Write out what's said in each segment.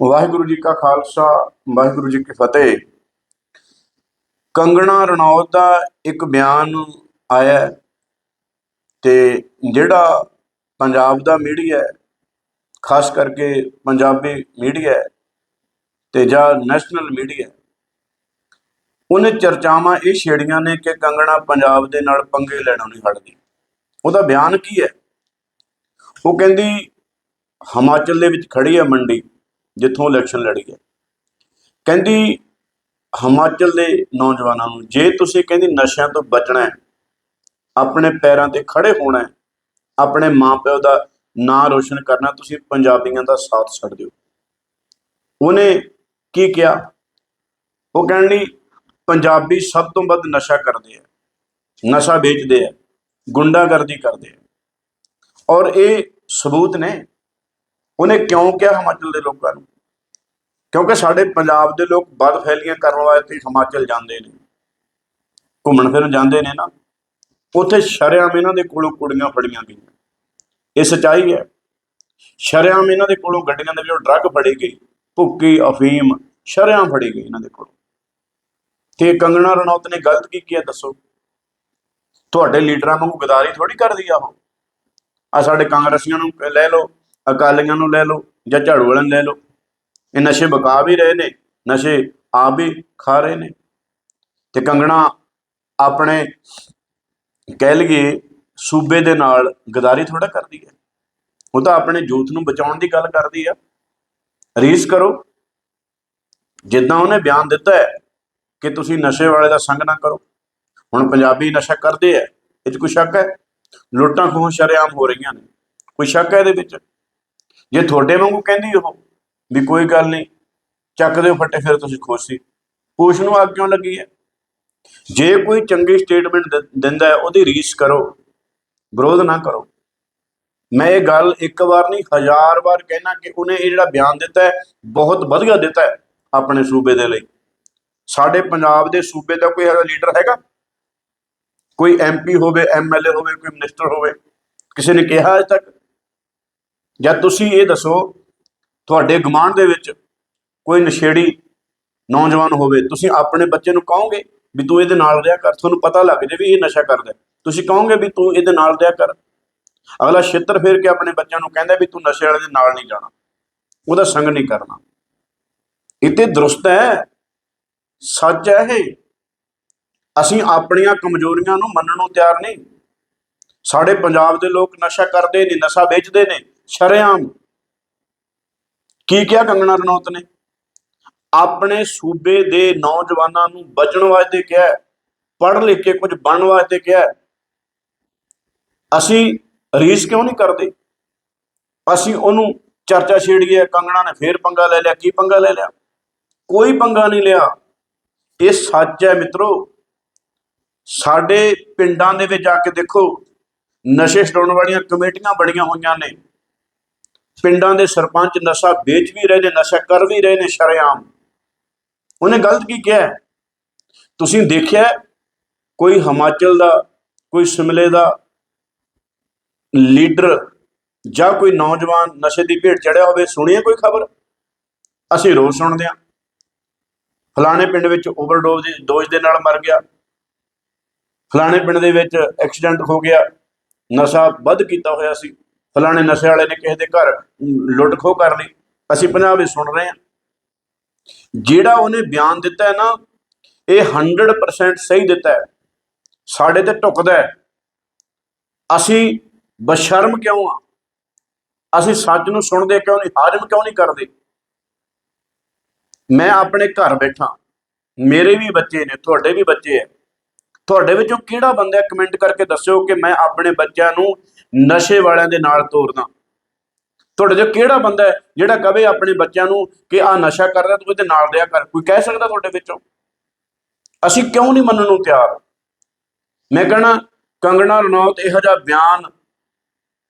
ਵਾਹਿਗੁਰੂ ਜੀ ਕਾ ਖਾਲਸਾ, ਵਾਹਿਗੁਰੂ ਜੀ ਕੀ ਫਤਿਹ। ਕੰਗਣਾ ਰਣੌਤ ਦਾ ਇੱਕ ਬਿਆਨ ਆਇਆ ਹੈ ਤੇ ਜਿਹੜਾ ਪੰਜਾਬ ਦਾ ਮੀਡੀਆ ਹੈ, ਖਾਸ ਕਰਕੇ ਪੰਜਾਬੀ ਮੀਡੀਆ ਹੈ ਤੇ ਜਾਂ ਨੈਸ਼ਨਲ ਮੀਡੀਆ ਉਹਨੇ ਚਰਚਾਵਾਂ ਇਹ ਛੇੜੀਆਂ ਨੇ ਕਿ ਕੰਗਣਾ ਪੰਜਾਬ ਦੇ ਨਾਲ ਪੰਗੇ ਲੈਣੋਂ ਨਹੀਂ ਹਟਦੀ। ਉਹਦਾ ਬਿਆਨ ਕੀ ਹੈ? ਉਹ ਕਹਿੰਦੀ, ਹਿਮਾਚਲ ਦੇ ਵਿੱਚ ਖੜੀ ਹੈ ਮੰਡੀ। ਜਿੱਥੋਂ ਇਲੈਕਸ਼ਨ ਲੜੀ ਹੈ। ਕਹਿੰਦੀ ਹਿਮਾਚਲ ਦੇ ਨੌਜਵਾਨਾਂ ਨੂੰ, ਜੇ ਤੁਸੀਂ ਕਹਿੰਦੀ ਨਸ਼ਿਆਂ ਤੋਂ ਬਚਣਾ ਹੈ, ਆਪਣੇ ਪੈਰਾਂ ਤੇ ਖੜੇ ਹੋਣਾ ਹੈ, ਆਪਣੇ ਮਾਪਿਓ ਦਾ ਨਾਂ ਰੋਸ਼ਨ ਕਰਨਾ, ਤੁਸੀਂ ਪੰਜਾਬੀਆਂ ਦਾ ਸਾਥ ਛੱਡ ਦਿਓ। ਉਹਨੇ ਕੀ ਕਿਹਾ? ਉਹ ਕਹਿਣ ਲਈ ਪੰਜਾਬੀ ਸਭ ਤੋਂ ਵੱਧ ਨਸ਼ਾ ਕਰਦੇ ਆ, ਨਸ਼ਾ ਵੇਚਦੇ ਆ, ਗੁੰਡਾਗਰਦੀ ਕਰਦੇ ਆ। ਔਰ ਇਹ ਸਬੂਤ ਨੇ ਉਹਨੇ ਕਿਉਂ ਕਿਹਾ ਹਿਮਾਚਲ ਦੇ ਲੋਕਾਂ ਨੂੰ? ਕਿਉਂਕਿ ਸਾਡੇ ਪੰਜਾਬ ਦੇ ਲੋਕ ਬਦ ਫੈਲੀਆਂ ਕਰਨ ਵਾਸਤੇ ਹਿਮਾਚਲ ਜਾਂਦੇ ਨੇ। ਘੁੰਮਣ ਫਿਰਨ ਜਾਂਦੇ ਨੇ ਨਾ। ਉੱਥੇ ਸ਼ਰੇਆਮ ਇਹਨਾਂ ਦੇ ਕੋਲੋਂ ਕੁੜੀਆਂ ਫੜੀਆਂ ਗਈਆਂ। ਇਹ ਸਚਾਈ ਹੈ। ਸ਼ਰੇਆਮ ਇਹਨਾਂ ਦੇ ਕੋਲੋਂ ਗੱਡੀਆਂ ਦੇ ਵਿੱਚੋਂ ਡਰੱਗ ਫੜੀ ਗਈ। ਭੁੱਕੀ, ਅਫੀਮ, ਸ਼ਰੇਆਮ ਫੜੀ ਗਈ ਇਹਨਾਂ ਦੇ ਕੋਲੋਂ। ਤੇ ਕੰਗਣਾ ਰਣੌਤ ਨੇ ਗਲਤ ਕੀ ਕੀਤਾ ਦੱਸੋ? ਤੁਹਾਡੇ ਲੀਡਰਾਂ ਵਾਂਗੂ ਗਦਾਰੀ ਥੋੜੀ ਕਰਦੀ ਆ ਉਹ। ਆ ਸਾਡੇ ਕਾਂਗਰਸੀਆਂ ਨੂੰ ਲੈ ਲਓ। ਅਕਾਲੀਆਂ ਨੂੰ ਲੈ ਲਓ ਜਾਂ ਝਾੜੂ ਵਾਲਿਆਂ ਨੂੰ ਲੈ ਲਓ। ਇਹ ਨਸ਼ੇ ਬਕਾ ਵੀ ਰਹੇ ਨੇ, ਨਸ਼ੇ ਆਪ ਵੀ ਖਾ ਰਹੇ ਨੇ। ਤੇ ਕੰਗਣਾ ਆਪਣੇ ਕਹਿ ਲਈਏ ਸੂਬੇ ਦੇ ਨਾਲ ਗਦਾਰੀ ਥੋੜਾ ਕਰਦੀ ਹੈ। ਉਹ ਤਾਂ ਆਪਣੇ ਯੂਥ ਨੂੰ ਬਚਾਉਣ ਦੀ ਗੱਲ ਕਰਦੀ ਆ। ਰੀਸ ਕਰੋ। ਜਿੱਦਾਂ ਉਹਨੇ ਬਿਆਨ ਦਿੱਤਾ ਹੈ ਕਿ ਤੁਸੀਂ ਨਸ਼ੇ ਵਾਲੇ ਦਾ ਸੰਗ ਨਾ ਕਰੋ। ਹੁਣ ਪੰਜਾਬੀ ਨਸ਼ਾ ਕਰਦੇ ਆ, ਇਹ 'ਚ ਕੋਈ ਸ਼ੱਕ ਹੈ? ਲੁੱਟਾਂ ਖੋਹਾਂ ਸ਼ਰੇਆਮ ਹੋ ਰਹੀਆਂ ਨੇ। ਕੋਈ ਸ਼ੱਕ ਹੈ ਇਹਦੇ ਵਿੱਚ? ਜੇ ਤੁਹਾਡੇ ਵਾਂਗੂ ਕਹਿੰਦੀ ਉਹ, ਵੀ ਕੋਈ ਗੱਲ ਨਹੀਂ, ਚੱਕ ਦਿਓ ਫੱਟੇ, ਫਿਰ ਤੁਸੀਂ ਖੁਸ਼ ਸੀ। ਖੁਸ਼ ਨੂੰ ਅੱਗ ਕਿਉਂ ਲੱਗੀ ਹੈ? ਜੇ ਕੋਈ ਚੰਗੀ ਸਟੇਟਮੈਂਟ ਦਿੰਦਾ ਹੈ, ਉਹਦੀ ਰੀਸ ਕਰੋ, ਵਿਰੋਧ ਨਾ ਕਰੋ। ਮੈਂ ਇਹ ਗੱਲ ਇੱਕ ਵਾਰ ਨਹੀਂ, ਹਜ਼ਾਰ ਵਾਰ ਕਹਿਣਾ ਕਿ ਉਹਨੇ ਇਹ ਜਿਹੜਾ ਬਿਆਨ ਦਿੱਤਾ ਹੈ, ਬਹੁਤ ਵਧੀਆ ਦਿੱਤਾ ਹੈ ਆਪਣੇ ਸੂਬੇ ਦੇ ਲਈ। ਸਾਡੇ ਪੰਜਾਬ ਦੇ ਸੂਬੇ ਦਾ ਕੋਈ ਹੈਗਾ ਲੀਡਰ ਹੈਗਾ? ਕੋਈ ਐਮਪੀ ਹੋਵੇ ਐਮਐਲਏ ਹੋਵੇ, ਕੋਈ ਮਿਨਿਸਟਰ ਹੋਵੇ, ਕਿਸੇ ਨੇ ਕਿਹਾ ਅਜੇ ਤੱਕ? ਜਦ ਤੁਸੀਂ ਇਹ ਦੱਸੋ, ਤੁਹਾਡੇ ਗਮਾਂਡ ਦੇ ਵਿੱਚ ਕੋਈ ਨਸ਼ੇੜੀ ਨੌਜਵਾਨ ਹੋਵੇ, ਤੁਸੀਂ ਆਪਣੇ ਬੱਚੇ ਨੂੰ ਕਹੋਗੇ ਵੀ ਤੂੰ ਇਹਦੇ ਨਾਲ ਰਿਹਾ ਕਰ, ਤੁਹਾਨੂੰ ਪਤਾ ਲੱਗ ਜੇ ਵੀ ਇਹ ਨਸ਼ਾ ਕਰਦਾ ਤੁਸੀਂ ਕਹੋਗੇ ਵੀ ਤੂੰ ਇਹਦੇ ਨਾਲ ਰਿਹਾ ਕਰ। ਅਗਲਾ ਛਿੱਤਰ ਫੇਰ ਕੇ ਆਪਣੇ ਬੱਚਿਆਂ ਨੂੰ ਕਹਿੰਦਾ ਵੀ ਤੂੰ ਨਸ਼ੇ ਵਾਲੇ ਦੇ ਨਾਲ ਨਹੀਂ ਜਾਣਾ। ਉਹਦਾ ਸੰਗ ਨਹੀਂ ਕਰਨਾ। ਇਹ ਤੇ ਦਰੁਸਤ ਹੈ, ਸੱਚ ਹੈ ਇਹ। ਅਸੀਂ ਆਪਣੀਆਂ ਕਮਜ਼ੋਰੀਆਂ ਨੂੰ ਮੰਨਣ ਨੂੰ ਤਿਆਰ ਨਹੀਂ। ਸਾਡੇ ਪੰਜਾਬ ਦੇ ਲੋਕ ਨਸ਼ਾ ਕਰਦੇ ਨੇ, ਨਸ਼ਾ ਵੇਚਦੇ ਨੇ। ਸ਼ਰੇਆਮ। ਕੀ ਕਿਹਾ ਕੰਗਣਾ ਰਣੌਤ ਨੇ? ਆਪਣੇ ਸੂਬੇ ਦੇ ਨੌਜਵਾਨਾਂ ਨੂੰ ਬਚਣ ਵਾਸਤੇ ਕਿਹਾ ਪੜ੍ਹ ਲਿਖ ਕੇ ਕੁਝ ਬਣਨ ਵਾਸਤੇ ਕਿਹਾ ਅਸੀਂ ਰੀਸ ਕਿਉਂ ਨਹੀਂ ਕਰਦੇ? ਅਸੀਂ ਉਹਨੂੰ ਚਰਚਾ ਛੇੜੀਏ ਕੰਗਣਾ ਨੇ ਫੇਰ ਪੰਗਾ ਲੈ ਲਿਆ, ਕੀ ਪੰਗਾ ਲੈ ਲਿਆ? ਕੋਈ ਪੰਗਾ ਨਹੀਂ ਲਿਆ। ਇਹ ਸੱਚ ਹੈ ਮਿੱਤਰੋ। ਸਾਡੇ ਪਿੰਡਾਂ ਦੇ ਵਿੱਚ ਜਾ ਕੇ ਦੇਖੋ, ਨਸ਼ੇ ਛਡਾਉਣ ਵਾਲੀਆਂ ਕਮੇਟੀਆਂ ਬਣੀਆਂ ਹੋਈਆਂ ਨੇ। ਪਿੰਡਾਂ ਦੇ ਸਰਪੰਚ ਨਸ਼ਾ ਵੇਚ ਵੀ ਰਹੇ ਨੇ, ਨਸ਼ਾ ਕਰ ਵੀ ਰਹੇ ਨੇ, ਸ਼ਰੇਆਮ। ਉਹਨੇ ਗਲਤ ਕੀ ਕਿਹਾ? ਤੁਸੀਂ ਦੇਖਿਆ ਕੋਈ ਹਿਮਾਚਲ ਦਾ, ਕੋਈ ਸਿਮਲੇ ਦਾ ਲੀਡਰ ਜਾਂ ਕੋਈ ਨੌਜਵਾਨ ਨਸ਼ੇ ਦੀ ਭੇਟ ਚੜਿਆ ਹੋਵੇ, ਸੁਣੀਏ ਕੋਈ ਖਬਰ? ਅਸੀਂ ਰੋਜ਼ ਸੁਣਦੇ ਹਾਂ। ਫਲਾਣੇ ਪਿੰਡ ਵਿੱਚ ਓਵਰਡੋਜ਼ ਦੀ ਡੋਜ਼ ਦੇ ਨਾਲ ਮਰ ਗਿਆ। ਫਲਾਣੇ ਪਿੰਡ ਦੇ ਵਿੱਚ ਐਕਸੀਡੈਂਟ ਹੋ ਗਿਆ। ਨਸ਼ਾ ਵੱਧ ਕੀਤਾ ਹੋਇਆ ਸੀ। ਫਲਾਣੇ ਨਸ਼ੇ ਵਾਲੇ ਨੇ ਕਿਸੇ ਦੇ ਘਰ ਲੁੱਟ ਖੋਹ ਕਰ ਲਈ। ਅਸੀਂ ਪੰਜਾਬ ਵਿੱਚ ਸੁਣ ਰਹੇ ਹਾਂ। ਜਿਹੜਾ ਉਹਨੇ ਬਿਆਨ ਦਿੱਤਾ ਹੈ ਨਾ, ਇਹ 100% ਸਹੀ ਦਿੱਤਾ ਹੈ। ਸਾਡੇ ਤੇ ਟੁਕਦਾ ਹੈ। ਅਸੀਂ ਬਸ਼ਰਮ ਕਿਉਂ ਆ? ਅਸੀਂ ਸੱਚ ਨੂੰ ਸੁਣਦੇ ਕਿਉਂ ਨਹੀਂ? ਹਾਜ਼ਮ ਕਿਉਂ ਨਹੀਂ ਕਰਦੇ? ਮੈਂ ਆਪਣੇ ਘਰ ਬੈਠਾ। ਮੇਰੇ ਵੀ ਬੱਚੇ ਨੇ, ਤੁਹਾਡੇ ਵੀ ਬੱਚੇ ਹੈ ਤੁਹਾਡੇ ਵਿੱਚੋਂ ਕਿਹੜਾ ਬੰਦਾ ਕਮੈਂਟ ਕਰਕੇ ਦੱਸਿਓ ਕਿ ਮੈਂ ਆਪਣੇ ਬੱਚਿਆਂ ਨੂੰ ਨਸ਼ੇ ਵਾਲਿਆਂ ਦੇ ਨਾਲ ਤੋਰਦਾ। ਤੁਹਾਡੇ ਜੋ ਕਿਹੜਾ ਬੰਦਾ ਹੈ ਜਿਹੜਾ ਕਵੇ ਆਪਣੇ ਬੱਚਿਆਂ ਨੂੰ ਕਿ ਆ ਨਸ਼ਾ ਕਰ ਰਿਹਾ, ਤੂੰ ਇਹਦੇ ਨਾਲ ਰਿਹਾ ਕਰ। ਕੋਈ ਕਹਿ ਸਕਦਾ ਤੁਹਾਡੇ ਵਿੱਚੋਂ? ਅਸੀਂ ਕਿਉਂ ਨਹੀਂ ਮੰਨਣ ਨੂੰ ਤਿਆਰ? ਮੈਂ ਕਹਣਾ, ਕੰਗਣਾ ਰਣੌਤ, ਇਹੋ ਜਿਹਾ ਬਿਆਨ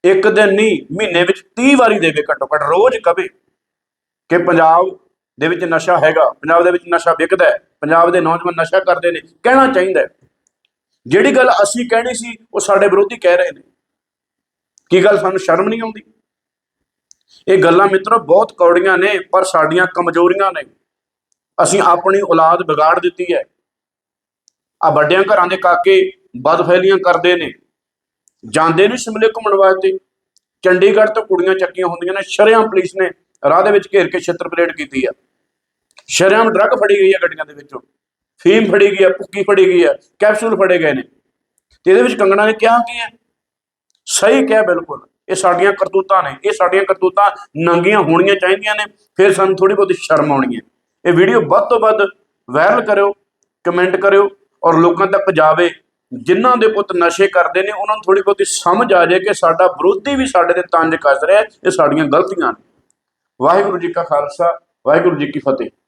ਇੱਕ ਦਿਨ ਨਹੀਂ, ਮਹੀਨੇ ਵਿੱਚ 30 ਵਾਰੀ ਦੇਵੇ ਘੱਟੋ ਘੱਟ, ਰੋਜ਼ ਕਵੇ ਕਿ ਪੰਜਾਬ ਦੇ ਵਿੱਚ ਨਸ਼ਾ ਹੈਗਾ, ਪੰਜਾਬ ਦੇ ਵਿੱਚ ਨਸ਼ਾ ਵਿਕਦਾ ਪੰਜਾਬ ਦੇ ਨੌਜਵਾਨ ਨਸ਼ਾ ਕਰਦੇ ਨੇ, ਕਹਿਣਾ ਚਾਹੀਦਾ ਜਿਹੜੀ ਗੱਲ ਅਸੀਂ ਕਹਿਣੀ ਸੀ, ਉਹ ਸਾਡੇ ਵਿਰੋਧੀ ਕਹਿ ਰਹੇ ਨੇ। ਕੀ ਗੱਲ ਸਾਨੂੰ ਸ਼ਰਮ ਨਹੀਂ ਆਉਂਦੀ? ਇਹ ਗੱਲਾਂ ਮਿੱਤਰੋ ਬਹੁਤ ਕੌੜੀਆਂ ਨੇ, ਪਰ ਸਾਡੀਆਂ ਕਮਜ਼ੋਰੀਆਂ ਨੇ। ਅਸੀਂ ਆਪਣੀ ਔਲਾਦ ਵਿਗਾੜ ਦਿੱਤੀ ਹੈ। ਆ ਵੱਡਿਆਂ ਘਰਾਂ ਦੇ ਕਾਕੇ ਬਦਫੈਲੀਆਂ ਕਰਦੇ ਨੇ। ਜਾਂਦੇ ਨਹੀਂ ਸ਼ਿਮਲੇ ਘੁੰਮਣ ਵਾਸਤੇ। ਚੰਡੀਗੜ੍ਹ ਤੋਂ ਕੁੜੀਆਂ ਚੱਕੀਆਂ ਹੁੰਦੀਆਂ ਨੇ। ਸ਼ਰਿਆਂ ਪੁਲਿਸ ਨੇ ਰਾਹ ਦੇ ਵਿੱਚ ਘੇਰ ਕੇ ਛਿੱਤਰ ਪਰੇਡ ਕੀਤੀ ਆ। ਸ਼ਰੇਆਮ ਡਰੱਗ ਫੜੀ ਗਈ ਆ ਗੱਡੀਆਂ ਦੇ ਵਿੱਚੋਂ। ਫੀਮ ਫੜੀ ਗਈ ਆ ਭੁੱਕੀ ਫੜੀ ਗਈ ਹੈ ਕੈਪਸੂਲ ਫੜੇ ਗਏ ਨੇ। ਤੇ ਇਹਦੇ ਵਿੱਚ ਕੰਗਣਾ ਨੇ ਕਿਹਾ ਕੀ ਹੈ? ਸਹੀ ਕਿਹਾ ਬਿਲਕੁਲ। ਇਹ ਸਾਡੀਆਂ ਕਰਤੂਤਾਂ ਨੇ, ਇਹ ਸਾਡੀਆਂ ਕਰਤੂਤਾਂ ਨੰਗੀਆਂ ਹੋਣੀਆਂ ਚਾਹੀਦੀਆਂ ਨੇ, ਫਿਰ ਸਾਨੂੰ ਥੋੜੀ ਬਹੁਤੀ ਸ਼ਰਮ ਆਉਣੀ ਹੈ। ਇਹ ਵੀਡੀਓ ਵੱਧ ਤੋਂ ਵੱਧ ਵਾਇਰਲ ਕਰਿਓ ਕਮੈਂਟ ਕਰਿਓ, ਔਰ ਲੋਕਾਂ ਤੱਕ ਜਾਵੇ। ਜਿਨ੍ਹਾਂ ਦੇ ਪੁੱਤ ਨਸ਼ੇ ਕਰਦੇ ਨੇ, ਉਹਨਾਂ ਨੂੰ ਥੋੜੀ ਬਹੁਤੀ ਸਮਝ ਆ ਜਾਏ ਕਿ ਸਾਡਾ ਵਿਰੋਧੀ ਵੀ ਸਾਡੇ ਤੇ ਤੰਜ ਕੱਸ ਰਿਹਾ ਇਹ ਸਾਡੀਆਂ ਗਲਤੀਆਂ ਨੇ। ਵਾਹਿਗੁਰੂ ਜੀ ਕਾ ਖਾਲਸਾ, ਵਾਹਿਗੁਰੂ ਜੀ ਕੀ ਫਤਿਹ।